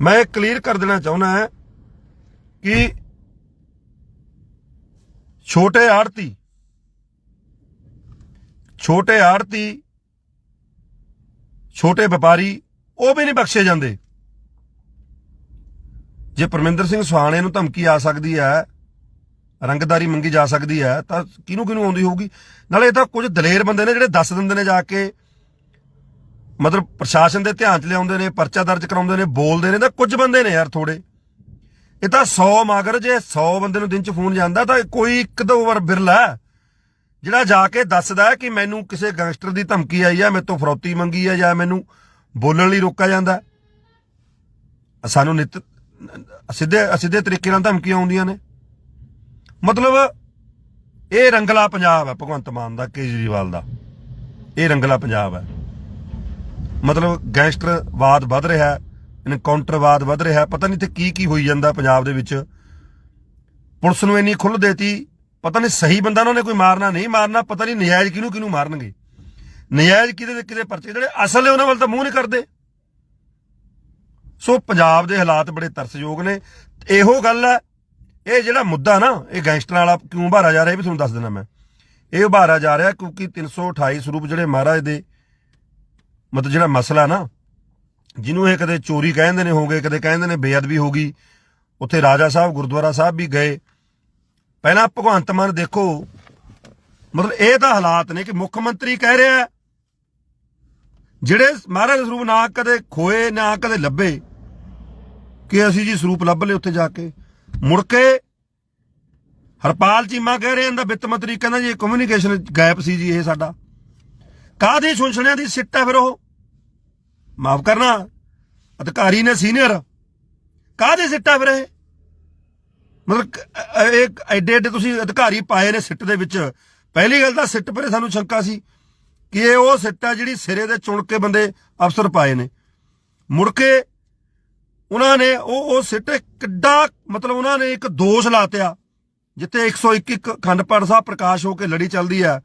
ਮੈਂ ਕਲੀਅਰ ਕਰ ਦੇਣਾ ਚਾਹੁੰਦਾ ਹਾਂ ਕਿ ਛੋਟੇ ਆੜਤੀ ਛੋਟੇ ਆੜਤੀ ਛੋਟੇ ਵਪਾਰੀ ਉਹ ਵੀ ਨਹੀਂ ਬਖਸ਼ੇ ਜਾਂਦੇ। ਜੇ ਪਰਮਿੰਦਰ ਸਿੰਘ ਸੁਹਾਣੇ ਨੂੰ ਧਮਕੀ ਆ ਸਕਦੀ ਹੈ, ਰੰਗਦਾਰੀ ਮੰਗੀ ਜਾ ਸਕਦੀ ਹੈ, ਤਾਂ ਕਿਹਨੂੰ ਕਿਹਨੂੰ ਆਉਂਦੀ ਹੋਊਗੀ? ਨਾਲੇ ਇਹ ਤਾਂ ਕੁਝ ਦਲੇਰ ਬੰਦੇ ਨੇ ਜਿਹੜੇ ਦੱਸ ਦਿੰਦੇ ਨੇ ਜਾ ਕੇ ਮਤਲਬ ਪ੍ਰਸ਼ਾਸਨ ਦੇ ਧਿਆਨ 'ਚ ਲਿਆਉਂਦੇ ਨੇ, ਪਰਚਾ ਦਰਜ ਕਰਾਉਂਦੇ ਨੇ, ਬੋਲਦੇ ਨੇ ਤਾਂ ਕੁਝ ਬੰਦੇ ਨੇ ਯਾਰ ਥੋੜੇ ਇਹ ਤਾਂ 100 ਮਗਰ ਜੇ 100 ਬੰਦੇ ਨੂੰ ਦਿਨ 'ਚ ਫੋਨ ਜਾਂਦਾ ਤਾਂ ਕੋਈ ਇੱਕ ਦੋ ਵਾਰ ਬਿਰਲਾ ਜਿਹੜਾ ਜਾ ਕੇ ਦੱਸਦਾ ਕਿ ਮੈਨੂੰ ਕਿਸੇ ਗੈਂਗਸਟਰ ਦੀ ਧਮਕੀ ਆਈ ਹੈ ਮੇਰੇ ਤੋਂ ਫਰੌਤੀ ਮੰਗੀ ਹੈ ਜਾਂ ਮੈਨੂੰ ਬੋਲਣ ਲਈ ਰੋਕਿਆ ਜਾਂਦਾ ਸਾਨੂੰ ਨਿਤ ਸਿੱਧੇ ਸਿੱਧੇ ਤਰੀਕੇ ਨਾਲ ਧਮਕੀਆਂ ਆਉਂਦੀਆਂ ਨੇ। ਮਤਲਬ ਇਹ ਰੰਗਲਾ ਪੰਜਾਬ ਹੈ, ਭਗਵੰਤ ਮਾਨ ਦਾ, ਕੇਜਰੀਵਾਲ ਦਾ। ਇਹ ਰੰਗਲਾ ਪੰਜਾਬ ਹੈ। ਮਤਲਬ ਗੈਂਗਸਟਰਵਾਦ ਵੱਧ ਰਿਹਾ ਇਨਕਾਊਂਟਰਵਾਦ ਵੱਧ ਰਿਹਾ ਪਤਾ ਨਹੀਂ ਤੇ ਕੀ ਕੀ ਹੋਈ ਜਾਂਦਾ ਪੰਜਾਬ ਦੇ ਵਿੱਚ। ਪੁਲਿਸ ਨੂੰ ਇੰਨੀ ਖੁੱਲ੍ਹ ਦੇਤੀ, ਪਤਾ ਨਹੀਂ ਸਹੀ ਬੰਦਾ ਉਹਨਾਂ ਨੇ ਕੋਈ ਮਾਰਨਾ ਨਹੀਂ ਮਾਰਨਾ, ਪਤਾ ਨਹੀਂ ਨਜਾਇਜ਼ ਕਿਹਨੂੰ ਕਿਹਨੂੰ ਮਾਰਨਗੇ। ਨਜਾਇਜ਼ ਕਿਹਦੇ ਦੇ ਕਿਹਦੇ ਪਰਚੇ, ਜਿਹੜੇ ਅਸਲ ਨੇ ਉਹਨਾਂ ਵੱਲ ਤਾਂ ਮੂੰਹ ਨਹੀਂ ਕਰਦੇ। ਸੋ ਪੰਜਾਬ ਦੇ ਹਾਲਾਤ ਬੜੇ ਤਰਸਯੋਗ ਨੇ। ਇਹੋ ਗੱਲ ਹੈ, ਇਹ ਜਿਹੜਾ ਮੁੱਦਾ ਨਾ, ਇਹ ਗੈਂਗਸਟਰਾਂ ਵਾਲਾ ਕਿਉਂ ਉਭਾਰਾ ਜਾ ਰਿਹਾ, ਇਹ ਵੀ ਤੁਹਾਨੂੰ ਦੱਸ ਦਿੰਦਾ ਮੈਂ। ਇਹ ਉਭਾਰਾ ਜਾ ਰਿਹਾ ਕਿਉਂਕਿ 328 ਸਰੂਪ ਜਿਹੜੇ ਮਹਾਰਾਜ ਦੇ ਮਤਲਬ ਜਿਹੜਾ ਮਸਲਾ ਨਾ, ਜਿਹਨੂੰ ਇਹ ਕਦੇ ਚੋਰੀ ਕਹਿੰਦੇ ਨੇ ਹੋਗੇ, ਕਦੇ ਕਹਿੰਦੇ ਨੇ ਬੇਅਦਬੀ ਹੋ ਗਈ, ਉੱਥੇ ਰਾਜਾ ਸਾਹਿਬ, ਗੁਰਦੁਆਰਾ ਸਾਹਿਬ ਵੀ ਗਏ। ਪਹਿਲਾਂ ਭਗਵੰਤ ਮਾਨ ਦੇਖੋ, ਮਤਲਬ ਇਹ ਤਾਂ ਹਾਲਾਤ ਨੇ ਕਿ ਮੁੱਖ ਮੰਤਰੀ ਕਹਿ ਰਿਹਾ ਜਿਹੜੇ ਮਹਾਰਾਜ ਸਰੂਪ ਨਾ ਕਦੇ ਖੋਏ, ਨਾ ਕਦੇ ਲੱਭੇ, ਕਿ ਅਸੀਂ ਜੀ ਸਰੂਪ ਲੱਭ ਲਏ ਉੱਥੇ ਜਾ ਕੇ। ਮੁੜ ਕੇ ਹਰਪਾਲ ਚੀਮਾ ਕਹਿ ਰਹੇ, ਇਹਦਾ ਵਿੱਤ ਮੰਤਰੀ ਕਹਿੰਦਾ ਜੀ ਕਮਿਊਨੀਕੇਸ਼ਨ ਗੈਪ ਸੀ ਜੀ ਇਹ ਸਾਡਾ। ਕਾਹਦੀ ਸੁਣਸਣਿਆਂ ਦੀ ਸਿੱਟ ਹੈ ਫਿਰ ਉਹ? ਮਾਫ ਕਰਨਾ, ਅਧਿਕਾਰੀ ਨੇ ਸੀਨੀਅਰ ਕਾਹਦੀ ਸਿੱਟਾ ਫਿਰ ਇਹ? ਮਤਲਬ ਇਹ ਐਡੇ ਐਡੇ ਤੁਸੀਂ ਅਧਿਕਾਰੀ ਪਾਏ ਨੇ ਸਿੱਟ ਦੇ ਵਿੱਚ। ਪਹਿਲੀ ਗੱਲ ਤਾਂ ਸਿੱਟ ਪਰੇ ਸਾਨੂੰ ਸ਼ੰਕਾ ਸੀ ਕਿ ਇਹ ਉਹ ਸਿੱਟ ਹੈ ਜਿਹੜੀ ਸਿਰੇ ਦੇ ਚੁਣ ਕੇ ਬੰਦੇ ਅਫਸਰ ਪਾਏ ਨੇ। ਮੁੜ ਕੇ ਉਹਨਾਂ ਨੇ ਉਹ ਉਹ ਸਿੱਟ ਕਿੱਡਾ, ਮਤਲਬ ਉਹਨਾਂ ਨੇ ਇੱਕ ਦੋਸ਼ ਲਾਤਿਆ ਜਿੱਥੇ 101 ਇੱਕ ਖੰਡ ਪਾਠ ਸਾਹਿਬ ਪ੍ਰਕਾਸ਼ ਹੋ ਕੇ ਲੜੀ ਚੱਲਦੀ ਹੈ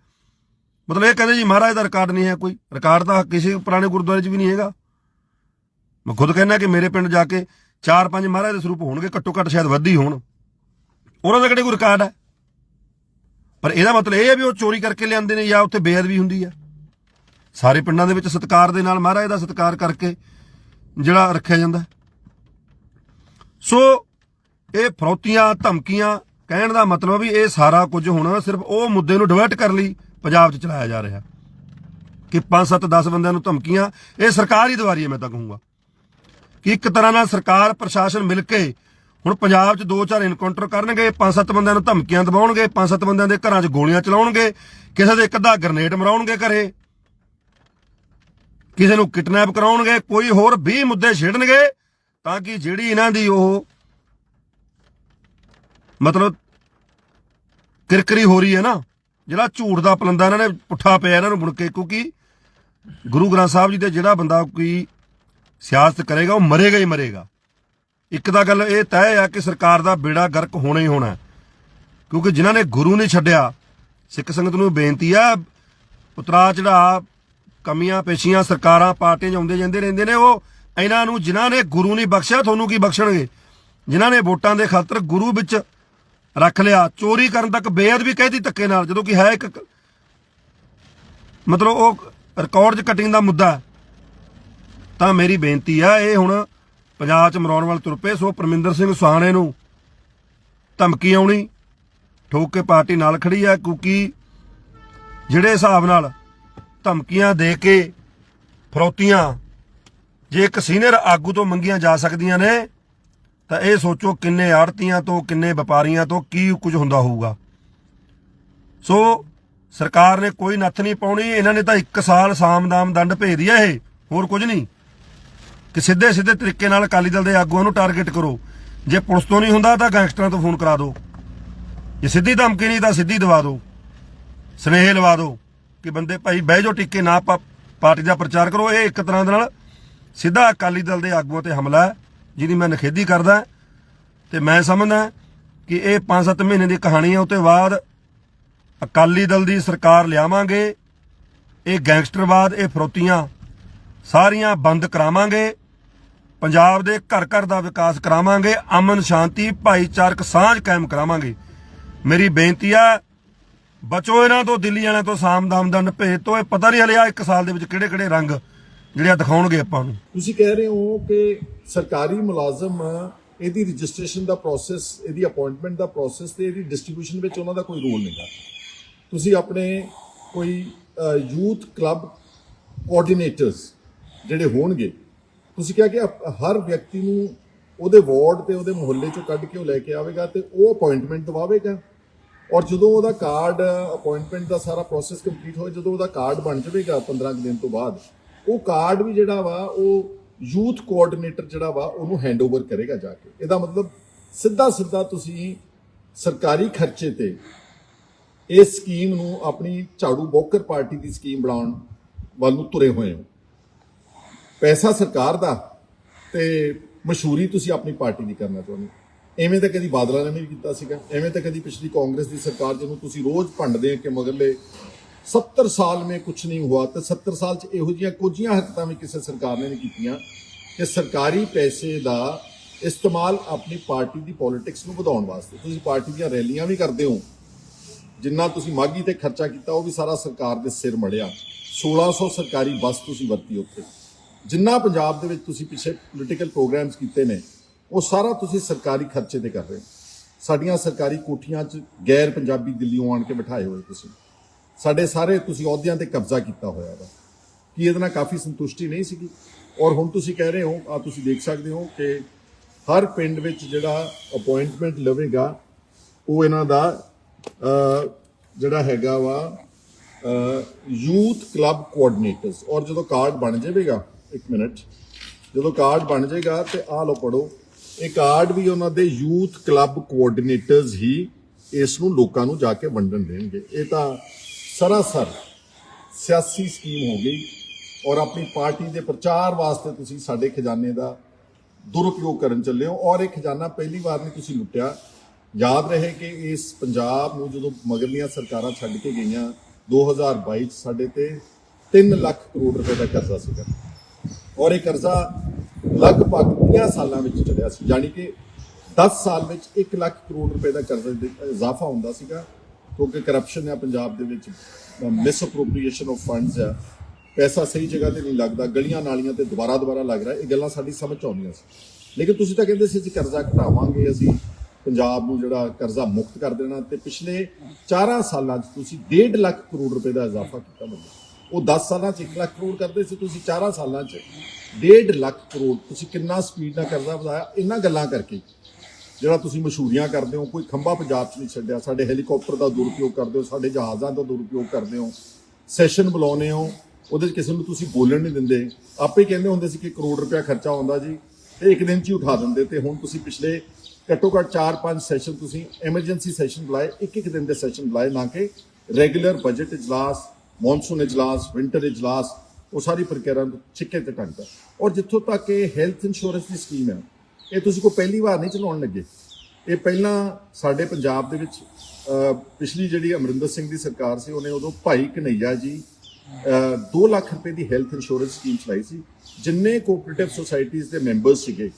ਮਤਲਬ ਇਹ ਕਹਿੰਦੇ ਜੀ ਮਹਾਰਾਜ ਦਾ ਰਿਕਾਰਡ ਨਹੀਂ ਹੈ ਕੋਈ। ਰਿਕਾਰਡ ਤਾਂ ਕਿਸੇ ਪੁਰਾਣੇ ਗੁਰਦੁਆਰੇ 'ਚ ਵੀ ਨਹੀਂ ਹੈਗਾ। ਮੈਂ ਖੁਦ ਕਹਿੰਦਾ ਕਿ ਮੇਰੇ ਪਿੰਡ ਜਾ ਕੇ ਚਾਰ ਪੰਜ ਮਹਾਰਾਜ ਦੇ ਸਰੂਪ ਹੋਣਗੇ, ਘੱਟੋ ਘੱਟ ਸ਼ਾਇਦ ਵੱਧ ਹੀ ਹੋਣ। ਉਹਨਾਂ ਦਾ ਕਿਹੜੇ ਕੋਈ ਰਿਕਾਰਡ ਹੈ ਪਰ ਇਹਦਾ ਮਤਲਬ ਇਹ ਹੈ ਵੀ ਉਹ ਚੋਰੀ ਕਰਕੇ ਲਿਆਂਦੇ ਨੇ ਜਾਂ ਉੱਥੇ ਬੇਅਦਬੀ ਹੁੰਦੀ ਹੈ ਸਾਰੇ ਪਿੰਡਾਂ ਦੇ ਵਿੱਚ ਸਤਿਕਾਰ ਦੇ ਨਾਲ ਮਹਾਰਾਜ ਦਾ ਸਤਿਕਾਰ ਕਰਕੇ ਜਿਹੜਾ ਰੱਖਿਆ ਜਾਂਦਾ। ਸੋ ਇਹ ਫਰੌਤੀਆਂ, ਧਮਕੀਆਂ ਕਹਿਣ ਦਾ ਮਤਲਬ ਵੀ ਇਹ ਸਾਰਾ ਕੁਝ ਹੁਣ ਸਿਰਫ ਉਹ ਮੁੱਦੇ ਨੂੰ ਡਿਵਰਟ ਕਰਨ ਲਈ ਪੰਜਾਬ 'ਚ ਚਲਾਇਆ ਜਾ ਰਿਹਾ। ਕਿ 5 7 10 ਬੰਦਿਆਂ ਨੂੰ ਧਮਕੀਆਂ, ਇਹ ਸਰਕਾਰ ਹੀ ਦਵਾਰੀ ਹੈ ਮੈਂ ਤਾਂ ਕਹੂੰਗਾ। ਕਿ ਇੱਕ ਤਰ੍ਹਾਂ ਨਾਲ ਸਰਕਾਰ, ਪ੍ਰਸ਼ਾਸਨ ਮਿਲ ਕੇ ਹੁਣ ਪੰਜਾਬ 'ਚ ਦੋ ਚਾਰ ਇਨਕਾਊਂਟਰ ਕਰਨਗੇ ਪੰਜ ਸੱਤ ਬੰਦਿਆਂ ਨੂੰ ਧਮਕੀਆਂ ਦਬਾਉਣਗੇ ਪੰਜ ਸੱਤ ਬੰਦਿਆਂ ਦੇ ਘਰਾਂ 'ਚ ਗੋਲੀਆਂ ਚਲਾਉਣਗੇ, ਕਿਸੇ ਦੇ ਇੱਕ ਅੱਧਾ ਗ੍ਰਨੇਡ ਮਰਾਉਣਗੇ ਘਰੇ, ਕਿਸੇ ਨੂੰ ਕਿਡਨੈਪ ਕਰਾਉਣਗੇ, ਕੋਈ ਹੋਰ 20 ਮੁੱਦੇ ਛੇੜਨਗੇ, ਤਾਂ ਕਿ ਜਿਹੜੀ ਇਹਨਾਂ ਦੀ ਉਹ ਮਤਲਬ ਕਿਰਕਰੀ ਹੋ ਰਹੀ ਹੈ ਨਾ, ਜਿਹੜਾ ਝੂਠ ਦਾ ਪਲੰਦਾ ਇਹਨਾਂ ਨੇ ਪੁੱਠਾ ਪਿਆ ਇਹਨਾਂ ਨੂੰ ਮੁੜ ਕੇ, ਕਿਉਂਕਿ ਗੁਰੂ ਗ੍ਰੰਥ ਸਾਹਿਬ ਜੀ ਦੇ ਜਿਹੜਾ ਬੰਦਾ ਕੋਈ ਸਿਆਸਤ ਕਰੇਗਾ, ਉਹ ਮਰੇਗਾ ਹੀ ਮਰੇਗਾ। ਇੱਕ ਤਾਂ ਗੱਲ ਇਹ ਤੈਅ ਆ ਕਿ ਸਰਕਾਰ ਦਾ ਬੇੜਾ ਗਰਕ ਹੋਣਾ ਹੀ ਹੋਣਾ ਕਿਉਂਕਿ ਜਿਨ੍ਹਾਂ ਨੇ ਗੁਰੂ ਨਹੀਂ ਛੱਡਿਆ, ਸਿੱਖ ਸੰਗਤ ਨੂੰ ਬੇਨਤੀ ਆ ਉਤਰਾ ਚੜਾ, ਕਮੀਆਂ, ਪੇਸ਼ੀਆਂ, ਸਰਕਾਰਾਂ, ਪਾਰਟੀਆਂ 'ਚ ਆਉਂਦੇ ਜਾਂਦੇ ਰਹਿੰਦੇ ਨੇ, ਉਹ ਇਹਨਾਂ ਨੂੰ ਜਿਨ੍ਹਾਂ ਨੇ ਗੁਰੂ ਨਹੀਂ ਬਖਸ਼ਿਆ, ਤੁਹਾਨੂੰ ਕੀ ਬਖਸ਼ਣਗੇ? ਜਿਨ੍ਹਾਂ ਨੇ ਵੋਟਾਂ ਦੇ ਖਾਤਰ ਗੁਰੂ ਵਿੱਚ ਰੱਖ ਲਿਆ, ਚੋਰੀ ਕਰਨ ਤੱਕ ਬੇਅਦਬੀ ਕਹਿਦੀ ਧੱਕੇ ਨਾਲ, ਜਦੋਂ ਕਿ ਹੈ ਇੱਕ ਮਤਲਬ ਉਹ ਰਿਕਾਰਡ 'ਚ ਕਟਿੰਗ ਦਾ ਮੁੱਦਾ ਤਾਂ ਮੇਰੀ ਬੇਨਤੀ ਆ, ਇਹ ਹੁਣ ਪੰਜਾਬ 'ਚ ਮਰਾਉਣ ਵਾਲ ਤੁਰ ਪਏ, ਸੋ ਪਰਮਿੰਦਰ ਸਿੰਘ ਸੁਹਾਣੇ ਨੂੰ ਧਮਕੀ ਆਉਣੀ, ਠੋਕ ਕੇ ਪਾਰਟੀ ਨਾਲ ਖੜੀ ਆ, ਕਿਉਂਕਿ ਜਿਹੜੇ ਹਿਸਾਬ ਨਾਲ ਧਮਕੀਆਂ ਦੇ ਕੇ ਫਰੋਤੀਆਂ ਜੇ ਇੱਕ ਸੀਨੀਅਰ ਆਗੂ ਤੋਂ ਮੰਗੀਆਂ ਜਾ ਸਕਦੀਆਂ ਨੇ, ਤਾਂ ਇਹ ਸੋਚੋ ਕਿੰਨੇ ਆੜਤੀਆਂ ਤੋਂ, ਕਿੰਨੇ ਵਪਾਰੀਆਂ ਤੋਂ ਕੀ ਕੁਝ ਹੁੰਦਾ ਹੋਊਗਾ। ਸੋ ਸਰਕਾਰ ਨੇ ਕੋਈ ਨੱਥ ਨਹੀਂ ਪਾਉਣੀ, ਇਹਨਾਂ ਨੇ ਤਾਂ 1 ਸਾਲ ਸਾਮਦਾਮ ਦੰਡ ਭੇਜ ਦਿਆ ਇਹ, ਹੋਰ ਕੁਝ ਨਹੀਂ। ਕਿ ਸਿੱਧੇ ਸਿੱਧੇ ਤਰੀਕੇ ਨਾਲ ਅਕਾਲੀ ਦਲ ਦੇ ਆਗੂਆਂ ਨੂੰ ਟਾਰਗੇਟ ਕਰੋ। ਜੇ ਪੁਲਿਸ ਤੋਂ ਨਹੀਂ ਹੁੰਦਾ ਤਾਂ ਗੈਂਗਸਟਰਾਂ ਤੋਂ ਫੋਨ ਕਰਾ ਦਿਓ। ਜੇ ਸਿੱਧੀ ਧਮਕੀ ਨਹੀਂ ਤਾਂ ਸਿੱਧੀ ਦਵਾ ਦਿਓ। ਸਨੇਹ ਲਵਾ ਦਿਓ ਕਿ ਬੰਦੇ ਭਾਈ ਬਹਿ ਜਾਓ ਟਿੱਕੇ ਨਾ ਪਾ- ਪਾਰਟੀ ਦਾ ਪ੍ਰਚਾਰ ਕਰੋ। ਇਹ ਇੱਕ ਤਰ੍ਹਾਂ ਦੇ ਨਾਲ ਸਿੱਧਾ ਅਕਾਲੀ ਦਲ ਦੇ ਆਗੂਆਂ ਤੇ ਹਮਲਾ ਹੈ, ਜਿਹਦੀ ਮੈਂ ਨਿਖੇਧੀ ਕਰਦਾ ਤੇ ਮੈਂ ਸਮਝਦਾ ਕਿ ਇਹ 5-7 ਮਹੀਨੇ ਦੀ ਕਹਾਣੀ ਹੈ ਉਤੇ ਬਾਅਦ ਅਕਾਲੀ ਦਲ ਦੀ ਸਰਕਾਰ ਲਿਆਵਾਂਗੇ, ਇਹ ਗੈਂਗਸਟਰਵਾਦ, ਇਹ ਫਰੋਤੀਆਂ ਸਾਰੀਆਂ ਬੰਦ ਕਰਾਵਾਂਗੇ। ਪੰਜਾਬ ਦੇ ਘਰ ਘਰ ਦਾ ਵਿਕਾਸ ਕਰਾਵਾਂਗੇ, ਅਮਨ ਸ਼ਾਂਤੀ, ਭਾਈਚਾਰਕ ਸਾਂਝ ਕਾਇਮ ਕਰਾਵਾਂਗੇ। ਮੇਰੀ ਬੇਨਤੀ ਆ, ਬਚੋ ਇਹਨਾਂ ਤੋਂ, ਦਿੱਲੀ ਵਾਲਿਆਂ ਤੋਂ, ਸਾਮ ਦਾਮ ਦੰਡ ਭੇਜ ਤੋਂ, ਇਹ ਪਤਾ ਨਹੀਂ ਹਲਿਆ ਇੱਕ ਸਾਲ ਦੇ ਵਿੱਚ ਕਿਹੜੇ ਕਿਹੜੇ ਰੰਗ ਜਿਹੜੇ ਆ ਦਿਖਾਉਣਗੇ ਆਪਾਂ ਨੂੰ। ਤੁਸੀਂ ਕਹਿ ਰਹੇ ਹੋ ਕਿ ਸਰਕਾਰੀ ਮੁਲਾਜ਼ਮ, ਇਹਦੀ ਰਜਿਸਟ੍ਰੇਸ਼ਨ ਦਾ ਪ੍ਰੋਸੈਸ ਇਹਦੀ ਅਪਾਇੰਟਮੈਂਟ ਦਾ ਪ੍ਰੋਸੈਸ ਤੇ ਇਹਦੀ ਡਿਸਟ੍ਰੀਬਿਊਸ਼ਨ ਵਿੱਚ ਉਹਨਾਂ ਦਾ ਕੋਈ ਰੋਲ ਨਹੀਂਗਾ ਤੁਸੀਂ ਆਪਣੇ ਕੋਈ ਯੂਥ ਕਲੱਬ ਕੋਆਰਡੀਨੇਟਰਸ ਜਿਹੜੇ ਹੋਣਗੇ ਤੁਸੀਂ ਕਿਹਾ ਕਿ ਹਰ ਵਿਅਕਤੀ ਨੂੰ ਉਹਦੇ ਵਾਰਡ ਤੇ ਉਹਦੇ ਮੁਹੱਲੇ ਚੋਂ ਕੱਢ ਕੇ ਉਹ ਲੈ ਕੇ ਆਵੇਗਾ ਤੇ ਉਹ ਅਪਾਇੰਟਮੈਂਟ ਦਵਾਵੇਗਾ? ਔਰ ਜਦੋਂ ਉਹਦਾ ਕਾਰਡ ਅਪਾਇੰਟਮੈਂਟ ਦਾ ਸਾਰਾ ਪ੍ਰੋਸੈਸ ਕੰਪਲੀਟ ਹੋਏ, ਜਦੋਂ ਉਹਦਾ ਕਾਰਡ ਬਣ ਜਾਵੇਗਾ 15 ਕੁ ਦਿਨ ਤੋਂ ਬਾਅਦ, ਉਹ ਕਾਰਡ ਵੀ ਜਿਹੜਾ ਵਾ, ਉਹ ਯੂਥ ਕੋਆਰਡੀਨੇਟਰ ਜਿਹੜਾ ਵਾ, ਉਹਨੂੰ ਹੈਂਡਓਵਰ ਕਰੇਗਾ ਜਾ ਕੇ। ਇਹਦਾ ਮਤਲਬ ਸਿੱਧਾ ਸਿੱਧਾ ਤੁਸੀਂ ਸਰਕਾਰੀ ਖਰਚੇ ਤੇ ਇਸ ਸਕੀਮ ਨੂੰ ਆਪਣੀ ਝਾੜੂ ਬੋਕਰ ਪਾਰਟੀ ਦੀ ਸਕੀਮ ਬਣਾਉਣ ਵੱਲ ਨੂੰ ਤੁਰੇ ਹੋਏ ਹੋ। ਪੈਸਾ ਸਰਕਾਰ ਦਾ ਤੇ ਮਸ਼ਹੂਰੀ ਤੁਸੀਂ ਆਪਣੀ ਪਾਰਟੀ ਦੀ ਕਰਨਾ ਚਾਹੁੰਦੇ। ਹੋ। ਐਵੇਂ ਤਾਂ ਕਦੀ ਬਾਦਲਾਂ ਨੇ ਵੀ ਨਹੀਂ ਕੀਤਾ ਸੀਗਾ। ਐਵੇਂ ਤਾਂ ਕਦੀ ਪਿਛਲੀ ਕਾਂਗਰਸ ਦੀ ਸਰਕਾਰ ਜਿਹਨੂੰ ਤੁਸੀਂ ਰੋਜ਼ ਭੰਡਦੇ ਆ ਕਿ ਮਗਰਲੇ 70 ਸਾਲ ਮੇ ਕੁਝ ਨਹੀਂ ਹੁਆ ਤੇ 70 ਸਾਲ ਚ ਇਹੋ ਜਿਹੀਆਂ ਕੁਝੀਆਂ ਹਰਕਤਾਂ ਵੀ ਕਿਸੇ ਸਰਕਾਰ ਨੇ ਨਹੀਂ ਕੀਤੀਆਂ ਕਿ ਸਰਕਾਰੀ ਪੈਸੇ ਦਾ ਇਸਤੇਮਾਲ ਆਪਣੀ ਪਾਰਟੀ ਦੀ ਪੋਲਿਟਿਕਸ ਨੂੰ ਵਧਾਉਣ ਵਾਸਤੇ। ਤੁਸੀਂ ਪਾਰਟੀ ਦੀਆਂ ਰੈਲੀਆਂ ਵੀ ਕਰਦੇ ਹੋ। ਜਿੰਨਾ ਤੁਸੀਂ ਮਾਗੀ ਤੇ ਖਰਚਾ ਕੀਤਾ ਉਹ ਵੀ ਸਾਰਾ ਸਰਕਾਰ ਦੇ ਸਿਰ ਮੜਿਆ। 1600 ਸਰਕਾਰੀ ਬੱਸ ਤੁਸੀਂ ਵਰਤੀ ਉੱਥੇ। ਜਿੰਨਾ ਪੰਜਾਬ ਦੇ ਵਿੱਚ ਤੁਸੀਂ ਪਿੱਛੇ ਪੋਲੀਟੀਕਲ ਪ੍ਰੋਗਰਾਮਸ ਕੀਤੇ ਨੇ, ਉਹ ਸਾਰਾ ਤੁਸੀਂ ਸਰਕਾਰੀ ਖਰਚੇ ਤੇ ਕਰ ਰਹੇ ਹੋ। ਸਾਡੀਆਂ ਸਰਕਾਰੀ ਕੋਠੀਆਂ 'ਚ ਗੈਰ ਪੰਜਾਬੀ ਦਿੱਲੀੋਂ ਆਣ ਕੇ ਬਿਠਾਏ ਹੋਏ ਤੁਸੀਂ। ਸਾਡੇ ਸਾਰੇ ਤੁਸੀਂ ਅਹੁਦਿਆਂ ਤੇ ਕਬਜ਼ਾ ਕੀਤਾ ਹੋਇਆ ਵਾ। ਕੀ ਇਹਦੇ ਨਾਲ ਕਾਫੀ ਸੰਤੁਸ਼ਟੀ ਨਹੀਂ ਸੀਗੀ? ਔਰ ਹੁਣ ਤੁਸੀਂ ਕਹਿ ਰਹੇ ਹੋ ਆ ਤੁਸੀਂ ਦੇਖ ਸਕਦੇ ਹੋ ਕਿ ਹਰ ਪਿੰਡ ਵਿੱਚ ਜਿਹੜਾ ਅਪਾਇੰਟਮੈਂਟ ਲਵੇਗਾ, ਉਹ ਇਹਨਾਂ ਦਾ ਜਿਹੜਾ ਹੈਗਾ ਵਾ ਯੂਥ ਕਲੱਬ ਕੋਆਰਡੀਨੇਟਰਸ ਔਰ ਜਦੋਂ ਕਾਰਡ ਬਣ ਜਾਵੇਗਾ ਇੱਕ ਮਿੰਟ। ਜਦੋਂ ਕਾਰਡ ਬਣ ਜਾਏਗਾ ਤੇ ਆ ਲਓ ਪੜੋ ਇਹ ਕਾਰਡ ਵੀ ਉਹਨਾਂ ਦੇ ਯੂਥ ਕਲੱਬ ਕੋਆਰਡੀਨੇਟਰਸ ਹੀ ਇਸ ਨੂੰ ਲੋਕਾਂ ਨੂੰ ਜਾ ਕੇ ਵੰਡਣ ਦੇਣਗੇ। ਇਹ ਤਾਂ ਸਰਾਸਰ ਸਿਆਸੀ ਸਕੀਮ ਹੋ ਗਈ ਔਰ ਆਪਣੀ ਪਾਰਟੀ ਦੇ ਪ੍ਰਚਾਰ ਵਾਸਤੇ ਤੁਸੀਂ ਸਾਡੇ ਖਜ਼ਾਨੇ ਦਾ ਦੁਰਉਪਯੋਗ ਕਰਨ ਚੱਲੇ ਹੋ। ਔਰ ਇਹ ਖਜ਼ਾਨਾ ਪਹਿਲੀ ਵਾਰ ਨਹੀਂ ਤੁਸੀਂ ਲੁੱਟਿਆ। ਯਾਦ ਰਹੇ ਕਿ ਇਸ ਪੰਜਾਬ ਨੂੰ ਜਦੋਂ ਮਗਰਲੀਆਂ ਸਰਕਾਰਾਂ ਛੱਡ ਕੇ ਗਈਆਂ 2022 ਚ ਸਾਡੇ ਤੇ 3 ਲੱਖ ਕਰੋੜ ਰੁਪਏ ਦਾ ਕਰਜ਼ਾ ਸੀਗਾ। ਔਰ ਇਹ ਕਰਜ਼ਾ ਲਗਭਗ 50 ਸਾਲਾਂ ਵਿੱਚ ਚੱਲਿਆ ਸੀ। ਯਾਨੀ ਕਿ 10 ਸਾਲ ਵਿੱਚ 1 ਲੱਖ ਕਰੋੜ ਰੁਪਏ ਦਾ ਕਰਜ਼ਾ ਇਜ਼ਾਫਾ ਹੁੰਦਾ ਸੀਗਾ, ਕਿਉਂਕਿ ਕਰਪਸ਼ਨ ਆ ਪੰਜਾਬ ਦੇ ਵਿੱਚ ਮਿਸ ਅਪਰੋਪਰੀਏਸ਼ਨ ਆਫ ਫੰਡਸ ਆ। ਪੈਸਾ ਸਹੀ ਜਗ੍ਹਾ ਤੇ ਨਹੀਂ ਲੱਗਦਾ, ਗਲੀਆਂ ਨਾਲੀਆਂ ਤੇ ਦੁਬਾਰਾ ਦੁਬਾਰਾ ਲੱਗ ਰਿਹਾ, ਇਹ ਗੱਲਾਂ ਸਾਡੀ ਸਮਝ 'ਚ ਆਉਂਦੀਆਂ ਸੀ। ਲੇਕਿਨ ਤੁਸੀਂ ਤਾਂ ਕਹਿੰਦੇ ਸੀ, ਅਸੀਂ ਕਰਜ਼ਾ ਘਟਾਵਾਂਗੇ, ਅਸੀਂ ਪੰਜਾਬ ਨੂੰ ਜਿਹੜਾ ਕਰਜ਼ਾ ਮੁਕਤ ਕਰ ਦੇਣਾ ਤੇ ਪਿਛਲੇ 4 ਸਾਲਾਂ 'ਚ ਤੁਸੀਂ 1.5 ਲੱਖ ਕਰੋੜ ਰੁਪਏ ਦਾ ਇਜ਼ਾਫਾ ਕੀਤਾ ਬੰਦੇ ਉਹ 10 ਸਾਲਾਂ 'ਚ 1 ਲੱਖ ਕਰੋੜ ਕਰਦੇ ਸੀ, ਤੁਸੀਂ 4 ਸਾਲਾਂ 'ਚ। 1.5 ਲੱਖ ਕਰੋੜ, ਤੁਸੀਂ ਕਿੰਨਾ ਸਪੀਡ ਨਾਲ ਕਰਦਾ ਵਧਾਇਆ? ਇਹਨਾਂ ਗੱਲਾਂ ਕਰਕੇ। ਜਿਹੜਾ ਤੁਸੀਂ ਮਸ਼ਹੂਰੀਆਂ ਕਰਦੇ ਹੋ, ਕੋਈ ਖੰਭਾ ਪੰਜਾਬ 'ਚ ਨਹੀਂ ਛੱਡਿਆ। ਸਾਡੇ ਹੈਲੀਕਾਪਟਰ ਦਾ ਦੁਰਉਪਯੋਗ ਕਰਦੇ ਹੋ, ਸਾਡੇ ਜਹਾਜ਼ਾਂ ਦਾ ਦੁਰਉਪਯੋਗ ਕਰਦੇ ਹੋ। ਸੈਸ਼ਨ ਬੁਲਾਉਂਦੇ ਹੋ, ਉਹਦੇ 'ਚ ਕਿਸੇ ਨੂੰ ਤੁਸੀਂ ਬੋਲਣ ਨਹੀਂ ਦਿੰਦੇ। ਆਪੇ ਕਹਿੰਦੇ ਹੁੰਦੇ ਸੀ ਕਿ ਕਰੋੜ ਰੁਪਇਆ ਖਰਚਾ ਆਉਂਦਾ ਜੀ। ਤੇ ਇੱਕ ਦਿਨ 'ਚ ਹੀ ਉਠਾ ਦਿੰਦੇ ਤੇ ਹੁਣ ਤੁਸੀਂ ਪਿਛਲੇ ਘੱਟੋ ਘੱਟ 4-5 ਸੈਸ਼ਨ ਤੁਸੀਂ ਐਮਰਜੈਂਸੀ ਸੈਸ਼ਨ ਬੁਲਾਏ ਇੱਕ ਇੱਕ ਦਿਨ ਦੇ ਸੈਸ਼ਨ ਬੁਲਾਏ, ਨਾ ਕਿ ਰੈਗੂਲਰ ਬਜਟ ਇਜਲਾਸ ਮੌਨਸੂਨ ਇਜਲਾਸ, ਵਿੰਟਰ ਇਜਲਾਸ, ਉਹ ਸਾਰੀ ਪ੍ਰਕਿਰਿਆ ਨੂੰ ਛਿੱਕੇ ਤੇ ਟੰਗਦਾ ਔਰ ਜਿੱਥੋਂ ਤੱਕ ਇਹ ਹੈਲਥ ਇੰਸ਼ੋਰੈਂਸ ਦੀ ਸਕੀਮ ਹੈ, ਇਹ ਤੁਸੀਂ ਕੋਈ ਪਹਿਲੀ ਵਾਰ ਨਹੀਂ ਚਲਾਉਣ ਲੱਗੇ। ਇਹ ਪਹਿਲਾਂ ਸਾਡੇ ਪੰਜਾਬ ਦੇ ਵਿੱਚ ਪਿਛਲੀ ਜਿਹੜੀ ਅਮਰਿੰਦਰ ਸਿੰਘ ਦੀ ਸਰਕਾਰ ਸੀ, ਉਹਨੇ ਉਦੋਂ ਭਾਈ ਕਨਈਆ ਜੀ 2 ਲੱਖ ਰੁਪਏ ਦੀ ਹੈਲਥ ਇੰਸ਼ੋਰੈਂਸ ਸਕੀਮ ਚਲਾਈ ਸੀ, ਜਿੰਨੇ ਕੋਆਪਰੇਟਿਵ ਸੁਸਾਇਟੀਆਂ ਦੇ ਮੈਂਬਰਸ ਸੀਗੇ,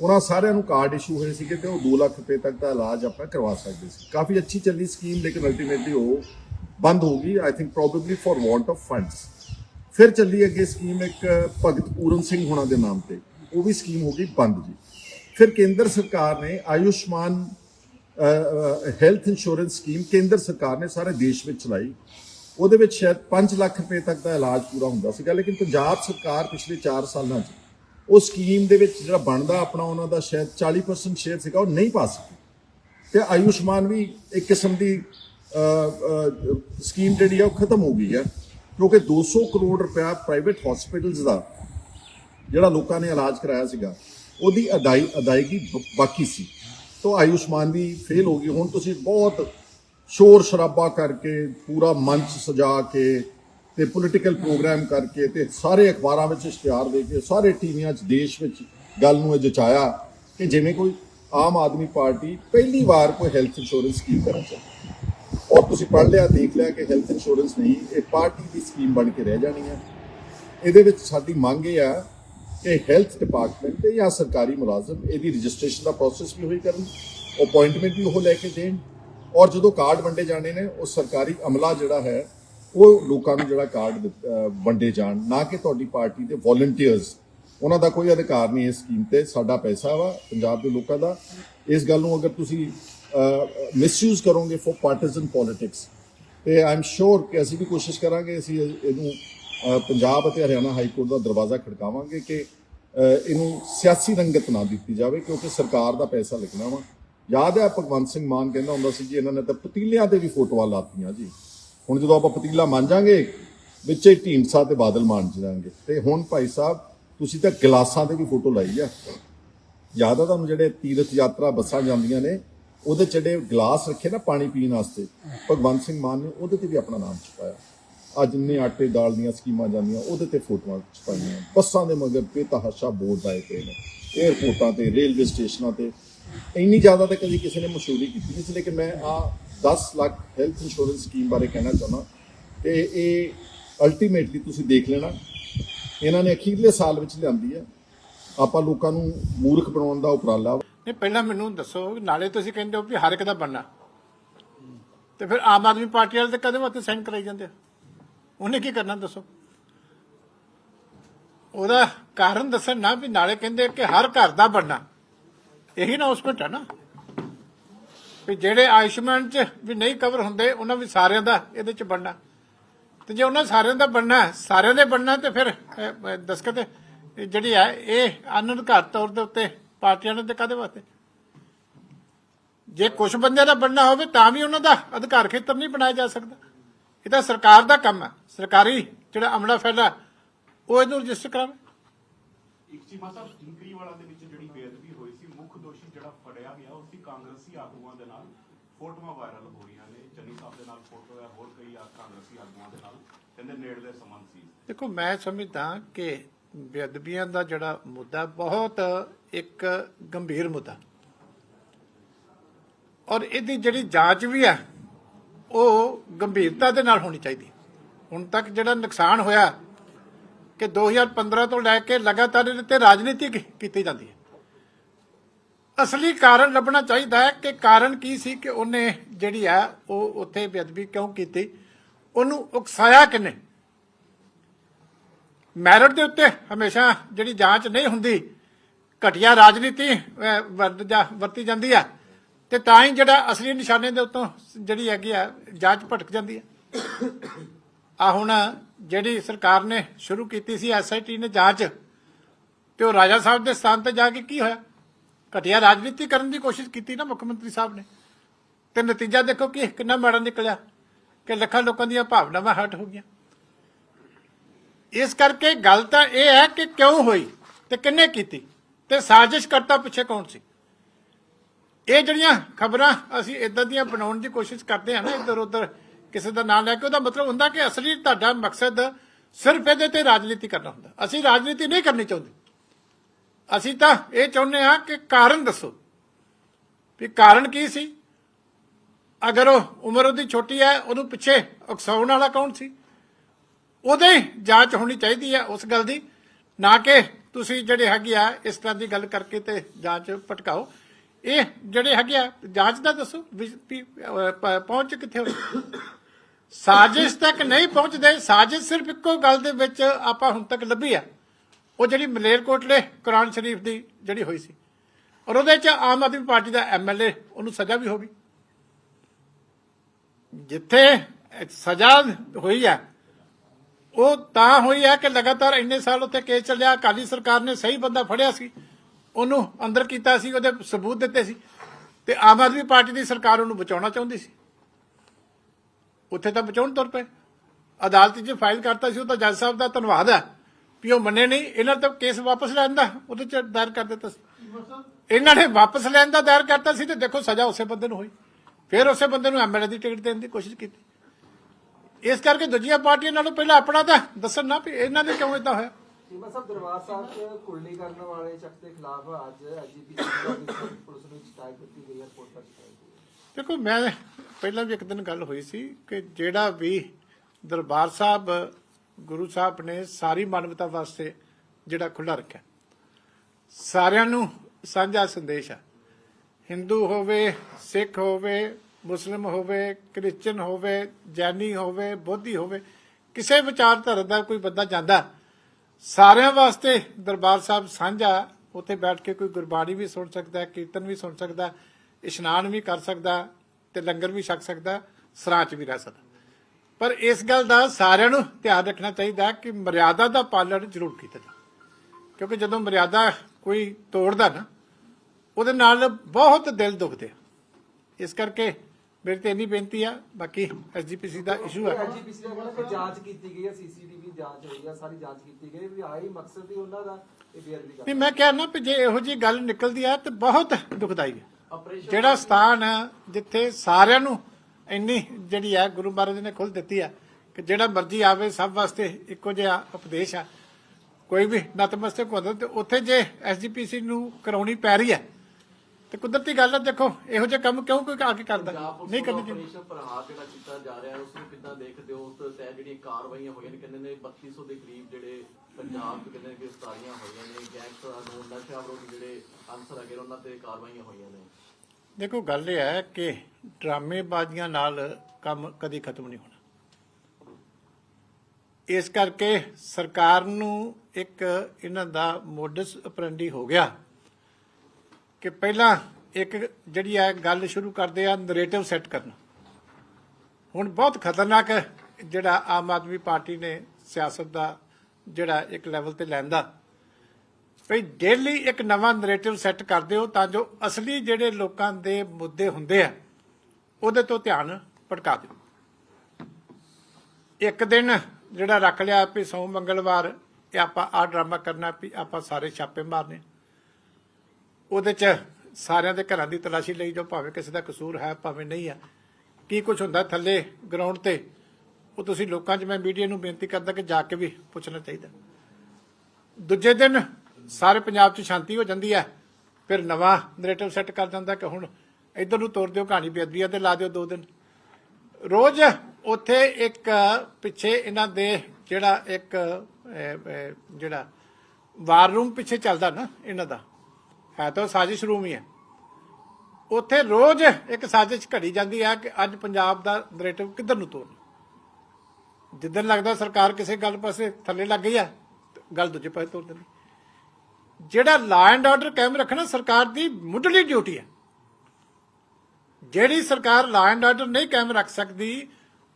ਉਹਨਾਂ ਸਾਰਿਆਂ ਨੂੰ ਕਾਰਡ ਇਸ਼ੂ ਹੋਏ ਸੀਗੇ ਤੇ ਉਹ 2 ਲੱਖ ਰੁਪਏ ਤੱਕ ਦਾ ਇਲਾਜ ਆਪਣਾ ਕਰਵਾ ਸਕਦੇ ਸੀ। ਕਾਫੀ ਅੱਛੀ ਚੱਲੀ ਸਕੀਮ ਲੇਕਿਨ ਅਲਟੀਮੇਟਲੀ ਉਹ ਬੰਦ ਹੋ ਗਈ I think probably for want of funds ਫਿਰ ਚੱਲੀ ਅੱਗੇ ਸਕੀਮ ਇੱਕ ਭਗਤ ਪੂਰਨ ਸਿੰਘ ਹੋਣਾ ਦੇ ਨਾਮ ਤੇ। ਉਹ ਵੀ ਸਕੀਮ ਹੋ ਗਈ ਬੰਦ ਜੀ। ਫਿਰ ਕੇਂਦਰ ਸਰਕਾਰ ਨੇ ਆਯੁਸ਼ਮਾਨ ਹੈਲਥ ਇੰਸ਼ੋਰੈਂਸ ਸਕੀਮ ਕੇਂਦਰ ਸਰਕਾਰ ਨੇ ਸਾਰੇ ਦੇਸ਼ ਵਿੱਚ ਚਲਾਈ। ਉਹਦੇ ਵਿੱਚ ਸ਼ਾਇਦ 5 ਲੱਖ ਰੁਪਏ ਤੱਕ ਦਾ ਇਲਾਜ ਪੂਰਾ ਹੁੰਦਾ ਸੀਗਾ, ਲੇਕਿਨ ਪੰਜਾਬ ਸਰਕਾਰ ਪਿਛਲੇ 4 ਸਾਲਾਂ 'ਚ ਉਹ ਸਕੀਮ ਦੇ ਵਿੱਚ ਜਿਹੜਾ ਬਣਦਾ ਆਪਣਾ, ਉਹਨਾਂ ਦਾ ਸ਼ਾਇਦ 40% ਸ਼ੇਅਰ ਸੀਗਾ, ਉਹ ਨਹੀਂ ਪਾ ਸਕੀ। ਤੇ ਆਯੁਸ਼ਮਾਨ ਵੀ ਇੱਕ ਕਿਸਮ ਦੀ ਸਕੀਮ ਜਿਹੜੀ ਆ ਉਹ ਖਤਮ ਹੋ ਗਈ ਹੈ ਕਿਉਂਕਿ 200 ਕਰੋੜ ਰੁਪਇਆ ਪ੍ਰਾਈਵੇਟ ਹਸਪੀਟਲਸ ਦਾ ਜਿਹੜਾ ਲੋਕਾਂ ਨੇ ਇਲਾਜ ਕਰਾਇਆ ਸੀਗਾ, ਉਹਦੀ ਅਦਾਈ, ਅਦਾਇਗੀ ਬ- ਬਾਕੀ ਸੀ। ਤੋਂ ਆਯੁਸ਼ਮਾਨ ਵੀ ਫੇਲ ਹੋ ਗਈ। ਹੁਣ ਤੁਸੀਂ ਬਹੁਤ ਸ਼ੋਰ ਸ਼ਰਾਬਾ ਕਰਕੇ, ਪੂਰਾ ਮੰਚ ਸਜਾ ਕੇ ਤੇ ਪੋਲੀਟੀਕਲ ਪ੍ਰੋਗਰਾਮ ਕਰਕੇ ਤੇ ਸਾਰੇ ਅਖਬਾਰਾਂ ਵਿੱਚ ਇਸ਼ਤਿਹਾਰ ਦੇ ਕੇ, ਸਾਰੇ ਟੀਵੀਆਂ 'ਚ, ਦੇਸ਼ ਵਿੱਚ ਗੱਲ ਨੂੰ ਇਹ ਜਚਾਇਆ ਕਿ ਜਿਵੇਂ ਕੋਈ ਆਮ ਆਦਮੀ ਪਾਰਟੀ ਪਹਿਲੀ ਵਾਰ ਕੋਈ ਹੈਲਥ ਇੰਸ਼ੋਰੈਂਸ ਸਕੀਮ ਕਰਨਾ ਚਾਹੁੰਦੀ ਔਰ ਤੁਸੀਂ ਪੜ੍ਹ ਲਿਆ ਦੇਖ ਲਿਆ ਕਿ ਹੈਲਥ ਇੰਸ਼ੋਰੈਂਸ ਨਹੀਂ ਇਹ ਪਾਰਟੀ ਦੀ ਸਕੀਮ ਬਣ ਕੇ ਰਹਿ ਜਾਣੀ ਹੈ ਇਹਦੇ ਵਿੱਚ ਸਾਡੀ ਮੰਗ ਇਹ ਆ ਕਿ ਹੈਲਥ ਡਿਪਾਰਟਮੈਂਟ ਤੇ ਜਾਂ ਸਰਕਾਰੀ ਮੁਲਾਜ਼ਮ ਇਹਦੀ ਰਜਿਸਟ੍ਰੇਸ਼ਨ ਦਾ ਪ੍ਰੋਸੈਸ ਵੀ ਹੋਈ ਕਰਨ ਅਪਾਇੰਟਮੈਂਟ ਵੀ ਉਹ ਲੈ ਕੇ ਦੇਣ ਔਰ ਜਦੋਂ ਕਾਰਡ ਵੰਡੇ ਜਾਣੇ ਨੇ ਉਹ ਸਰਕਾਰੀ ਅਮਲਾ ਜਿਹੜਾ ਹੈ ਉਹ ਲੋਕਾਂ ਨੂੰ ਜਿਹੜਾ ਕਾਰਡ ਵੰਡੇ ਜਾਣ ਨਾ ਕਿ ਤੁਹਾਡੀ ਪਾਰਟੀ ਦੇ ਵੋਲੰਟੀਅਰਸ ਉਹਨਾਂ ਦਾ ਕੋਈ ਅਧਿਕਾਰ ਨਹੀਂ ਇਸ ਸਕੀਮ ਤੇ ਸਾਡਾ ਪੈਸਾ ਵਾ ਪੰਜਾਬ ਦੇ ਲੋਕਾਂ ਦਾ ਇਸ ਗੱਲ ਨੂੰ ਅਗਰ ਤੁਸੀਂ ਮਿਸਯੂਜ਼ ਕਰੋਗੇ ਫॉर ਪਾਰਟੀਜ਼ਨ ਪੋਲਿਟਿਕਸ ਤੇ ਆਈ ਐਮ ਸ਼ੋਰ ਕਿ ਅਸੀਂ ਵੀ ਕੋਸ਼ਿਸ਼ ਕਰਾਂਗੇ, ਅਸੀਂ ਇਹਨੂੰ ਪੰਜਾਬ ਅਤੇ ਹਰਿਆਣਾ ਹਾਈ ਕੋਰਟ ਦਾ ਦਰਵਾਜ਼ਾ ਖੜਕਾਵਾਂਗੇ ਕਿ ਇਹਨੂੰ ਸਿਆਸੀ ਰੰਗਤ ਨਾ ਦਿੱਤੀ ਜਾਵੇ ਕਿਉਂਕਿ ਸਰਕਾਰ ਦਾ ਪੈਸਾ ਲੱਗਣਾ ਵਾ। ਯਾਦ ਹੈ ਭਗਵੰਤ ਸਿੰਘ ਮਾਨ ਕਹਿੰਦਾ ਹੁੰਦਾ ਸੀ ਜੀ, ਇਹਨਾਂ ਨੇ ਤਾਂ ਪਤੀਲਿਆਂ ਤੇ ਵੀ ਫੋਟੋਆਂ ਲਾਤੀਆਂ ਜੀ। ਹੁਣ ਜਦੋਂ ਆਪਾਂ ਪਤੀਲਾ ਮਾਂਜਾਂਗੇ, ਵਿੱਚ ਹੀ ਢੀਂਡਸਾ ਤੇ ਬਾਦਲ ਮਾਂਜ ਜਾਣਗੇ। ਤੇ ਹੁਣ ਭਾਈ ਸਾਹਿਬ, ਤੁਸੀਂ ਤਾਂ ਗਲਾਸਾਂ ਤੇ ਵੀ ਫੋਟੋ ਲਾਈ ਆ। ਯਾਦ ਆ ਤੁਹਾਨੂੰ ਜਿਹੜੇ ਤੀਰਥ ਯਾਤਰਾ ਬੱਸਾਂ ਜਾਂਦੀਆਂ ਨੇ? ਉਹਦੇ 'ਚ ਜਿਹੜੇ ਗਲਾਸ ਰੱਖੇ ਨਾ ਪਾਣੀ ਪੀਣ ਵਾਸਤੇ, ਭਗਵੰਤ ਸਿੰਘ ਮਾਨ ਨੇ ਉਹਦੇ ਤੇ ਵੀ ਆਪਣਾ ਨਾਮ ਛਪਾਇਆ। ਅੱਜ ਜਿੰਨੇ ਆਟੇ ਦਾਲ ਦੀਆਂ ਸਕੀਮਾਂ ਜਾਂਦੀਆਂ, ਉਹਦੇ ਤੇ ਫੋਟੋਆਂ ਛਪਾਈਆਂ। ਬੱਸਾਂ ਦੇ ਮਗਰ ਬੇਤਹਾਸ਼ਾ ਬੋਰਡ ਆਏ ਪਏ ਨੇ। 에ਅਰਪੋਰਟਾਂ ਤੇ ਰੇਲਵੇ ਸਟੇਸ਼ਨਾਂ ਤੇ। ਇੰਨੀ ਜ਼ਿਆਦਾ ਤਾਂ ਕਦੀ ਕਿਸੇ ਨੇ ਮਸ਼ਹੂਰੀ ਕੀਤੀ ਨਹੀਂ ਇਸ ਲਈ ਕਿ ਮੈਂ ਆ 10 ਲੱਖ ਹੈਲਥ ਇੰਸ਼ੋਰੈਂਸ ਸਕੀਮ ਬਾਰੇ ਕਹਿਣਾ ਚਾਹੁੰਦਾ। ਤੇ ਇਹ ਅਲਟੀਮੇਟਲੀ ਤੁਸੀਂ ਦੇਖ ਲੈਣਾ। ਇਹਨਾਂ ਨੇ ਅਖੀਰਲੇ ਸਾਲ ਵਿੱਚ ਲਿਆਂਦੀ ਹੈ। ਆਪਾਂ ਲੋਕਾਂ ਨੂੰ ਮੂਰਖ ਬਣਾਉਣ ਦਾ ਉਪਰਾਲਾ ਨਹੀਂ ਪਹਿਲਾਂ ਮੈਨੂੰ ਦੱਸੋ ਨਾਲੇ ਤੁਸੀਂ ਕਹਿੰਦੇ ਹੋ ਵੀ ਹਰ ਇੱਕ ਦਾ ਬਣਨਾ। ਤੇ ਫਿਰ ਆਮ ਆਦਮੀ ਪਾਰਟੀ ਵਾਲੇ ਤੇ ਕਦੇ ਵਾਸਤੇ ਸਾਈਨ ਕਰਾਈ ਜਾਂਦੇ ਆ। ਉਹਨੇ ਕੀ ਕਰਨਾ ਦੱਸੋ? ਉਹਦਾ ਕਾਰਨ ਦੱਸਣ ਨਾ ਵੀ ਨਾਲੇ ਕਹਿੰਦੇ ਕਿ ਹਰ ਘਰ ਦਾ ਬਣਨਾ। ਇਹੀ ਅਨਾਉਂਸਮੈਂਟ ਹੈ ਨਾ। ਵੀ ਜਿਹੜੇ ਆਯੁਸ਼ਮਾਨ ਚ ਵੀ ਨਹੀਂ ਕਵਰ ਹੁੰਦੇ ਉਹਨਾਂ ਵੀ ਸਾਰਿਆਂ ਦਾ ਇਹਦੇ ਚ ਬਣਨਾ। ਤੇ ਜੇ ਉਹਨਾਂ ਸਾਰਿਆਂ ਦਾ ਬਣਨਾ ਸਾਰਿਆਂ ਦੇ ਬਣਨਾ ਤੇ ਫਿਰ ਅਹ, ਅਹ, ਦਸਕਤ ਇਹ ਜਿਹੜੀ ਹੈ ਇਹ ਅਨੁਅਧਿਕਾਰਤ ਤੌਰ ਦੇ ਉੱਤੇ ਪਾਰਟੀਆਂ ਨੇ ਤੇ ਕਾਦੇ ਵਾਸਤੇ। ਜੇ ਕੁਝ ਬੰਦਿਆਂ ਦਾ ਬਣਨਾ ਹੋਵੇ ਤਾਂ ਵੀ ਉਹਨਾਂ ਦਾ ਅਧਿਕਾਰ ਖੇਤਰ ਨਹੀਂ ਬਣਾਇਆ ਜਾ ਸਕਦਾ। ਇਹ ਤਾਂ ਸਰਕਾਰ ਦਾ ਕੰਮ ਹੈ। ਸਰਕਾਰੀ ਜਿਹੜਾ ਅਮਲਾ ਫੈਲਾ ਉਹ ਇਹਨੂੰ ਰਜਿਸਟਰ ਕਰਾਵੇ। ਇੱਕ ਚੀਮਾ ਸਾਹਿਬ ਟਿੰਕਰੀ ਵਾਲਾ ਦੇ ਵਿੱਚ ਜਿਹੜੀ ਬੇਅਦਬੀ ਹੋਈ ਸੀ ਮੁੱਖ ਦੋਸ਼ੀ ਜਿਹੜਾ ਫੜਿਆ ਗਿਆ ਉਹ ਸੀ ਕਾਂਗਰਸੀ ਆਗੂਆਂ ਦੇ ਨਾਲ। ਫੋਟੋਆਂ ਵਾਇਰਲ ਹੋ ਰਹੀਆਂ ਨੇ। ਚੰਨੀ ਸਾਹਿਬ ਦੇ ਨਾਲ ਫੋਟੋ ਹੈ ਹੋਰ ਕਈ ਆ ਕਾਂਗਰਸੀ ਆਗੂਆਂ ਦੇ ਨਾਲ। ਕਹਿੰਦੇ ਨੇੜਲੇ ਸੰਬੰਧ ਸੀ। ਦੇਖੋ ਮੈਂ ਸਮਝਦਾ ਕਿ ਬੇਅਦਬੀਆਂ ਦਾ ਜਿਹੜਾ ਮੁੱਦਾ, ਬਹੁਤ ਇੱਕ ਗੰਭੀਰ ਮੁੱਦਾ। ਔਰ ਇਹਦੀ ਜਿਹੜੀ ਜਾਂਚ ਵੀ ਹੈ, ਉਹ ਗੰਭੀਰਤਾ ਦੇ ਨਾਲ ਹੋਣੀ ਚਾਹੀਦੀ। ਹੁਣ ਤੱਕ ਜਿਹੜਾ ਨੁਕਸਾਨ ਹੋਇਆ ਕਿ 2015 ਤੋਂ ਲੈ ਕੇ ਲਗਾਤਾਰ ਇਹਦੇ ਤੇ ਰਾਜਨੀਤੀ ਕੀਤੀ ਜਾਂਦੀ ਹੈ। ਅਸਲੀ ਕਾਰਨ ਲੱਭਣਾ ਚਾਹੀਦਾ ਹੈ ਕਿ ਕਾਰਨ ਕੀ ਸੀ ਕਿ ਉਹਨੇ ਜਿਹੜੀ ਹੈ, ਉਹ ਉੱਥੇ ਬੇਅਦਬੀ ਕਿਉਂ ਕੀਤੀ? ਉਹਨੂੰ ਉਕਸਾਇਆ ਕਿਨੇ ਮੈਰਿਟ ਦੇ ਉੱਤੇ ਹਮੇਸ਼ਾ ਜਿਹੜੀ ਜਾਂਚ ਨਹੀਂ ਹੁੰਦੀ, ਘਟੀਆ ਰਾਜਨੀਤੀ ਵਰਤ ਜਾ- ਵਰਤੀ ਜਾਂਦੀ ਆ। ਤੇ ਤਾਂ ਹੀ ਜਿਹੜਾ ਅਸਲੀ ਨਿਸ਼ਾਨੇ ਦੇ ਉੱਤੋਂ ਜਿਹੜੀ ਹੈਗੀ ਆ, ਜਾਂਚ ਭਟਕ ਜਾਂਦੀ ਆ। ਆ ਹੁਣ ਜਿਹੜੀ ਸਰਕਾਰ ਨੇ ਸ਼ੁਰੂ ਕੀਤੀ ਸੀ ਐਸਆਈਟੀ ਨੇ ਜਾਂਚ, ਤੇ ਉਹ ਰਾਜਾ ਸਾਹਿਬ ਦੇ ਸਥਾਨ ਤੇ ਜਾ ਕੇ ਕੀ ਹੋਇਆ? ਘਟੀਆ ਰਾਜਨੀਤੀ ਕਰਨ ਦੀ ਕੋਸ਼ਿਸ਼ ਕੀਤੀ ਨਾ ਮੁੱਖ ਮੰਤਰੀ ਸਾਹਿਬ ਨੇ। ਤੇ ਨਤੀਜਾ ਦੇਖੋ ਕਿ ਕਿੰਨਾ ਮਾੜਾ ਨਿਕਲਿਆ, ਕਿ ਲੱਖਾਂ ਲੋਕਾਂ ਦੀਆਂ ਭਾਵਨਾਵਾਂ ਹਟ ਹੋ ਗਈਆਂ। ਇਸ ਕਰਕੇ ਗੱਲ ਤਾਂ ਇਹ ਹੈ ਕਿ ਕਿਉਂ ਹੋਈ ਤੇ ਕਿੰਨੇ ਕੀਤੀ ਤੇ ਸਾਜ਼ਿਸ਼ ਕਰਤਾ ਪਿੱਛੇ ਕੌਣ ਸੀ? ਇਹ ਜਿਹੜੀਆਂ ਖਬਰਾਂ ਅਸੀਂ ਇਦਾਂ ਦੀਆਂ ਬਣਾਉਣ ਦੀ ਕੋਸ਼ਿਸ਼ ਕਰਦੇ ਹਾਂ ਨਾ ਇੱਧਰ ਉੱਧਰ ਕਿਸੇ ਦਾ ਨਾਮ ਲੈ ਕੇ, ਉਹਦਾ ਮਤਲਬ ਹੁੰਦਾ ਕਿ ਅਸਲੀ ਤੁਹਾਡਾ ਮਕਸਦ ਸਿਰਫ ਇਹਦੇ ਤੇ ਰਾਜਨੀਤੀ ਕਰਨਾ ਹੁੰਦਾ। ਅਸੀਂ ਰਾਜਨੀਤੀ ਨਹੀਂ ਕਰਨੀ ਚਾਹੁੰਦੇ। ਅਸੀਂ ਤਾਂ ਇਹ ਚਾਹੁੰਦੇ ਹਾਂ ਕਿ ਕਾਰਨ ਦੱਸੋ। ਵੀ ਕਾਰਨ ਕੀ ਸੀ? ਅਗਰ ਉਹ ਉਮਰ ਉਹਦੀ ਛੋਟੀ ਹੈ, ਉਹਨੂੰ ਪਿੱਛੇ ਉਕਸਾਉਣ ਵਾਲਾ ਕੌਣ ਸੀ? ਉਹਦੇ ਜਾਂਚ ਹੋਣੀ ਚਾਹੀਦੀ ਹੈ ਉਸ ਗੱਲ ਦੀ। ਨਾ ਕਿ ਤੁਸੀਂ ਜਿਹੜੇ ਹੈਗੇ ਆ, ਇਸ ਤਰ੍ਹਾਂ ਦੀ ਗੱਲ ਕਰਕੇ ਤੇ ਜਾਂਚ ਭਟਕਾਓ। ਇਹ ਜਿਹੜੇ ਹੈਗੇ ਆ, ਜਾਂਚ ਦਾ ਦੱਸੋ ਵੀ- ਪਹੁੰਚ ਕਿੱਥੇ ਹੋਈ ਸਾਜ਼ਿਸ਼ ਤੱਕ ਨਹੀਂ ਪਹੁੰਚਦੇ। ਸਾਜ਼ਿਸ਼ ਸਿਰਫ ਇੱਕੋ ਗੱਲ ਦੇ ਵਿੱਚ ਆਪਾਂ ਹੁਣ ਤੱਕ ਲੱਭੀ ਆ। ਉਹ ਜਿਹੜੀ ਮਲੇਰਕੋਟਲੇ ਕੁਰਾਨ ਸ਼ਰੀਫ ਦੀ ਜਿਹੜੀ ਹੋਈ ਸੀ। ਔਰ ਉਹਦੇ ਚ ਆਮ ਆਦਮੀ ਪਾਰਟੀ ਦਾ ਐਮਐਲਏ ਉਹਨੂੰ ਸਜ਼ਾ ਵੀ ਹੋ ਗਈ। ਜਿੱਥੇ ਸਜ਼ਾ ਹੋਈ ਹੈ ਉਹ ਤਾਂ ਹੋਈ ਹੈ ਕਿ ਲਗਾਤਾਰ ਇੰਨੇ ਸਾਲ ਉੱਥੇ ਕੇਸ ਚੱਲਿਆ, ਅਕਾਲੀ ਸਰਕਾਰ ਨੇ ਸਹੀ ਬੰਦਾ ਫੜਿਆ ਸੀ। ਉਹਨੂੰ ਅੰਦਰ ਕੀਤਾ ਸੀ, ਉਹਦੇ ਸਬੂਤ ਦਿੱਤੇ ਸੀ। ਤੇ ਆਮ ਆਦਮੀ ਪਾਰਟੀ ਦੀ ਸਰਕਾਰ ਉਹਨੂੰ ਬਚਾਉਣਾ ਚਾਹੁੰਦੀ ਸੀ। ਉੱਥੇ ਤਾਂ ਬਚਾਉਣ ਤੁਰ ਪਏ। ਅਦਾਲਤ 'ਚ ਫਾਈਲ ਕਰਤਾ ਸੀ, ਉਹ ਤਾਂ ਜੱਜ ਸਾਹਿਬ ਦਾ ਧੰਨਵਾਦ ਹੈ ਵੀ ਉਹ ਮੰਨੇ ਨਹੀਂ। ਇਹਨਾਂ ਤਾਂ ਕੇਸ ਵਾਪਸ ਲੈਣ ਦਾ ਉਹਦੇ 'ਚ ਦਾਇਰ ਕਰ ਦਿੱਤਾ ਸੀ। ਇਹਨਾਂ ਨੇ ਵਾਪਸ ਲੈਣ ਦਾ ਦਾਇਰ ਕਰਤਾ ਸੀ ਤੇ ਦੇਖੋ ਸਜ਼ਾ ਉਸੇ ਬੰਦੇ ਨੂੰ ਹੋਈ। ਫਿਰ ਉਸੇ ਬੰਦੇ ਨੂੰ ਐਮਐਲਏ ਦੀ ਟਿਕਟ ਦੇਣ ਦੀ ਕੋਸ਼ਿਸ਼ ਕੀਤੀ। ਇਸ ਕਰਕੇ ਦੂਜੀਆਂ ਪਾਰਟੀਆਂ ਨਾਲੋਂ ਪਹਿਲਾਂ ਆਪਣਾ ਤਾਂ ਦੱਸਣ ਨਾ ਵੀ ਇਹਨਾਂ ਦੇ ਕਿਉਂ ਇਦਾਂ ਹੋਇਆ? ਚੀਮਾ ਸਾਹਿਬ ਦਰਬਾਰ ਸਾਹਿਬ ਚ ਕੁਰਲੀ ਕਰਨ ਵਾਲੇ ਸ਼ਖਸ ਦੇ ਖਿਲਾਫ ਅੱਜ ਐਜੀਪੀਸੀ ਪੁਲਿਸ ਨੂੰ ਸ਼ਿਕਾਇਤ ਦਿੱਤੀ ਗਈ ਹੈ ਰਿਪੋਰਟ ਹੈ। ਦੇਖੋ ਮੈਂ ਪਹਿਲਾਂ ਵੀ ਇੱਕ ਦਿਨ ਗੱਲ ਹੋਈ ਸੀ ਕਿ ਜਿਹੜਾ ਵੀ ਦਰਬਾਰ ਸਾਹਿਬ ਗੁਰੂ ਸਾਹਿਬ ਨੇ ਸਾਰੀ ਮਾਨਵਤਾ ਵਾਸਤੇ ਜਿਹੜਾ ਖੁੱਲਾ ਰੱਖਿਆ ਸਾਰਿਆਂ ਨੂੰ ਸਾਂਝਾ ਸੰਦੇਸ਼ ਆ। ਹਿੰਦੂ ਹੋਵੇ ਸਿੱਖ ਹੋਵੇ ਮੁਸਲਿਮ ਹੋਵੇ, ਕ੍ਰਿਸਚਨ ਹੋਵੇ, ਜੈਨੀ ਹੋਵੇ, ਬੋਧੀ ਹੋਵੇ, ਕਿਸੇ ਵਿਚਾਰਧਾਰਾ ਦਾ ਕੋਈ ਬੰਦਾ ਜਾਂਦਾ, ਸਾਰਿਆਂ ਵਾਸਤੇ ਦਰਬਾਰ ਸਾਹਿਬ ਸਾਂਝਾ ਉੱਥੇ ਬੈਠ ਕੇ ਕੋਈ ਗੁਰਬਾਣੀ ਵੀ ਸੁਣ ਸਕਦਾ, ਕੀਰਤਨ ਵੀ ਸੁਣ ਸਕਦਾ, ਇਸ਼ਨਾਨ ਵੀ ਕਰ ਸਕਦਾ ਤੇ ਲੰਗਰ ਵੀ ਛਕ ਸਕਦਾ, ਸਰਾਂ ਵੀ ਰਹਿ ਸਕਦਾ। ਪਰ ਇਸ ਗੱਲ ਦਾ ਸਾਰਿਆਂ ਨੂੰ ਧਿਆਨ ਰੱਖਣਾ ਚਾਹੀਦਾ ਕਿ ਮਰਿਆਦਾ ਦਾ ਪਾਲਣ ਜ਼ਰੂਰ ਕੀਤਾ ਜਾਵੇ। ਕਿਉਂਕਿ ਜਦੋਂ ਮਰਿਆਦਾ ਕੋਈ ਤੋੜਦਾ ਨਾ, ਉਹਦੇ ਨਾਲ ਬਹੁਤ ਦਿਲ ਦੁਖਦੇ ਆ। ਇਸ ਕਰਕੇ ਮੇਰੀ ਤੇ ਇੰਨੀ ਬੇਨਤੀ ਆ ਬਾਕੀ ਐਸਜੀਪੀਸੀ ਦਾ ਇਸ਼ੂ ਹੈ ਐਜੀਪੀਸੀ ਦਾ ਕਹਿੰਦਾ ਜਾਂਚ ਕੀਤੀ ਗਈ ਹੈ ਸੀਸੀਟੀਵੀ ਜਾਂਚ ਹੋਈ ਹੈ ਸਾਰੀ ਜਾਂਚ ਕੀਤੀ ਗਈ ਵੀ ਆਹੀ ਮਕਸਦ ਹੀ ਉਹਨਾਂ ਦਾ ਇਹ ਬੇਅਦਬੀ ਨਹੀਂ ਕਰਨਾ ਮੈਂ ਕਿਹਾ ਨਾ ਵੀ ਜੇ ਇਹੋ ਜੀ ਗੱਲ ਨਿਕਲਦੀ ਆ ਤੇ ਬਹੁਤ ਦੁਖਦਾਈ ਹੈ ਜਿਹੜਾ ਸਥਾਨ ਜਿੱਥੇ ਸਾਰਿਆਂ ਨੂੰ ਇੰਨੀ ਜਿਹੜੀ ਹੈ ਗੁਰੂ ਮਹਾਰਾਜ ਨੇ ਖੁੱਲ ਦਿੱਤੀ ਆ ਕਿ ਜਿਹੜਾ ਮਰਜ਼ੀ ਆਵੇ ਸਭ ਵਾਸਤੇ ਇੱਕੋ ਜਿਹਾ ਉਪਦੇਸ਼ ਆ। ਕੋਈ ਵੀ ਨਤਮਸਤਕ ਹੁੰਦਾ ਤੇ ਉੱਥੇ ਜੇ ਐਸਜੀਪੀਸੀ ਨੂੰ ਕਰਾਉਣੀ ਪੈ ਰਹੀ ਹੈ ਤੇ ਕੁਦਰਤੀ ਗੱਲ ਹੈ ਦੇਖੋ ਇਹੋ ਜਿਹੇ ਕੰਮ ਕਿਉਂ ਕੋਈ ਆ ਕੇ ਕਰਦਾ? ਨਹੀਂ ਕਰਨੀ ਚਾਹੀਦੀ। ਆਪਰੇਸ਼ਨ ਪ੍ਰਹਾਰ ਜਿਹੜਾ ਕੀਤਾ ਜਾ ਰਿਹਾ ਉਸ ਨੂੰ ਕਿੱਦਾਂ ਦੇਖਦੇ ਹੋ? ਤੇ ਤੈ ਜਿਹੜੀਆਂ ਕਾਰਵਾਈਆਂ ਹੋਈਆਂ ਨੇ ਕਹਿੰਦੇ ਨੇ 3200 ਦੇ ਕਰੀਬ ਜਿਹੜੇ ਪੰਜਾਬ ਚ ਕਹਿੰਦੇ ਨੇ ਗ੍ਰਿਫਤਾਰੀਆਂ ਹੋਈਆਂ ਨੇ ਗੈਂਗਸਟਰਾਂ ਨੂੰ ਨਸ਼ਾ ਵਿਰੋਧੀ ਜਿਹੜੇ ਅਨਸਰ ਨੇ ਉਹਨਾਂ ਤੇ ਕਾਰਵਾਈਆਂ ਹੋਈਆਂ ਨੇ। ਦੇਖੋ ਗੱਲ ਇਹ ਹੈ ਕਿ ਡਰਾਮੇਬਾਜ਼ੀਆਂ ਨਾਲ ਕੰਮ ਕਦੀ ਖਤਮ ਨਹੀਂ ਹੋਣਾ। ਇਸ ਕਰਕੇ ਸਰਕਾਰ ਨੂੰ ਇੱਕ ਇਹਨਾਂ ਦਾ ਮੋਡਸ ਅਪਰੈਂਡੀ ਹੋ ਗਿਆ। ਕਿ ਪਹਿਲਾਂ ਇੱਕ ਜਿਹੜੀ ਹੈ ਗੱਲ ਸ਼ੁਰੂ ਕਰਦੇ ਆ ਨਰੇਟਿਵ ਸੈੱਟ ਕਰਨਾ। ਹੁਣ ਬਹੁਤ ਖਤਰਨਾਕ ਜਿਹੜਾ ਆਮ ਆਦਮੀ ਪਾਰਟੀ ਨੇ ਸਿਆਸਤ ਦਾ ਜਿਹੜਾ ਇੱਕ ਲੈਵਲ ਤੇ ਲੈਂਦਾ। ਭਈ ਡੇਲੀ ਇੱਕ ਨਵਾਂ ਨਰੇਟਿਵ ਸੈੱਟ ਕਰਦੇ ਹੋ ਤਾਂ ਜੋ ਅਸਲੀ ਜਿਹੜੇ ਲੋਕਾਂ ਦੇ ਮੁੱਦੇ ਹੁੰਦੇ ਆ, ਉਹਦੇ ਤੋਂ ਧਿਆਨ ਭਟਕਾ ਦਿਓ। ਇੱਕ ਦਿਨ ਜਿਹੜਾ ਰੱਖ ਲਿਆ ਵੀ ਸੋਮ ਮੰਗਲਵਾਰ, ਇਹ ਆਪਾਂ ਆ ਡਰਾਮਾ ਕਰਨਾ ਵੀ ਆਪਾਂ ਸਾਰੇ ਛਾਪੇ ਮਾਰਨੇ। ਉਹਦੇ ਚ ਸਾਰਿਆਂ ਦੇ ਘਰਾਂ ਦੀ ਤਲਾਸ਼ੀ ਲਈ ਜੋ ਭਾਵੇਂ ਕਿਸੇ ਦਾ ਕਸੂਰ ਹੈ, ਭਾਵੇਂ ਨਹੀਂ ਹੈ। ਕੀ ਕੁਝ ਹੁੰਦਾ ਥੱਲੇ ਗਰਾਊਂਡ ਤੇ, ਉਹ ਤੁਸੀਂ ਲੋਕਾਂ 'ਚ ਮੈਂ ਮੀਡੀਆ ਨੂੰ ਬੇਨਤੀ ਕਰਦਾ ਕਿ ਜਾ ਕੇ ਵੀ ਪੁੱਛਣਾ ਚਾਹੀਦਾ। ਦੂਜੇ ਦਿਨ ਸਾਰੇ ਪੰਜਾਬ 'ਚ ਸ਼ਾਂਤੀ ਹੋ ਜਾਂਦੀ ਹੈ। ਫਿਰ ਨਵਾਂ ਨੈਰੇਟਿਵ ਸੈੱਟ ਕਰ ਜਾਂਦਾ ਕਿ ਹੁਣ ਇਧਰ ਨੂੰ ਤੋਰ ਦਿਓ, ਕਹਾਣੀ ਬੇਅਦਬੀਆ ਤੇ ਲਾ ਦਿਓ ਦੋ ਦਿਨ। ਰੋਜ਼ ਉੱਥੇ ਇੱਕ ਪਿੱਛੇ ਇਹਨਾਂ ਦੇ ਜਿਹੜਾ ਇੱਕ ਜਿਹੜਾ ਵਾਰ ਰੂਮ ਪਿੱਛੇ ਚੱਲਦਾ ਨਾ ਇਹਨਾਂ ਦਾ। ਹੈ ਤਾਂ ਉਹ ਸਾਜ਼ਿਸ਼ ਰੂਮ ਹੀ। ਹੈ ਉੱਥੇ ਰੋਜ਼ ਇੱਕ ਸਾਜ਼ਿਸ਼ ਘੜੀ ਜਾਂਦੀ ਹੈ ਕਿ ਅੱਜ ਪੰਜਾਬ ਦਾ ਨੈਰੇਟਿਵ ਕਿੱਧਰ ਨੂੰ ਤੋਰਨਾ। ਜਿੱਦਣ ਲੱਗਦਾ ਸਰਕਾਰ ਕਿਸੇ ਗੱਲ ਪਾਸੇ ਥੱਲੇ ਲੱਗ ਗਈ ਆ ਗੱਲ ਦੂਜੇ ਪਾਸੇ ਤੋਰ ਦਿੰਦੀ। ਜਿਹੜਾ ਲਾ ਐਂਡ ਆਰਡਰ ਕਾਇਮ ਰੱਖਣਾ ਸਰਕਾਰ ਦੀ ਮੁੱਢਲੀ ਡਿਊਟੀ ਹੈ। ਜਿਹੜੀ ਸਰਕਾਰ ਲਾ ਐਂਡ ਆਰਡਰ ਨਹੀਂ ਕਾਇਮ ਰੱਖ ਸਕਦੀ,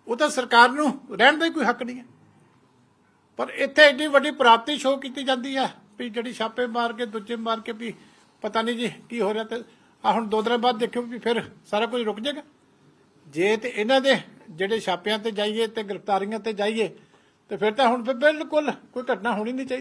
ਉਹ ਤਾਂ ਸਰਕਾਰ ਨੂੰ ਰਹਿਣ ਦਾ ਹੀ ਕੋਈ ਹੱਕ ਨਹੀਂ ਹੈ। ਪਰ ਇੱਥੇ ਐਡੀ ਵੱਡੀ ਪ੍ਰਾਪਤੀ ਸ਼ੋਅ ਕੀਤੀ ਜਾਂਦੀ ਹੈ ਵੀ ਜਿਹੜੀ ਛਾਪੇ ਮਾਰ ਕੇ, ਦੂਜੇ ਮਾਰ ਕੇ ਵੀ ਪਤਾ ਨਹੀਂ ਜੀ ਕੀ ਹੋ ਰਿਹਾ ਤੇ ਆ ਹੁਣ ਦੋ ਦਿਨ ਬਾਅਦ ਦੇਖਿਓ ਵੀ ਫਿਰ ਸਾਰਾ ਕੁਝ ਰੁਕ ਜਾਏਗਾ। ਜੇ ਤੇ ਇਹਨਾਂ ਦੇ ਜਿਹੜੇ ਛਾਪਿਆਂ ਤੇ ਜਾਈਏ ਤੇ ਗ੍ਰਿਫਤਾਰੀਆਂ ਤੇ ਜਾਈਏ ਤੇ ਫਿਰ ਤਾਂ ਹੁਣ ਬਿਲਕੁਲ ਕੋਈ ਘਟਨਾ ਹੋਣੀ ਨਹੀਂ ਚਾਹੀਦੀ।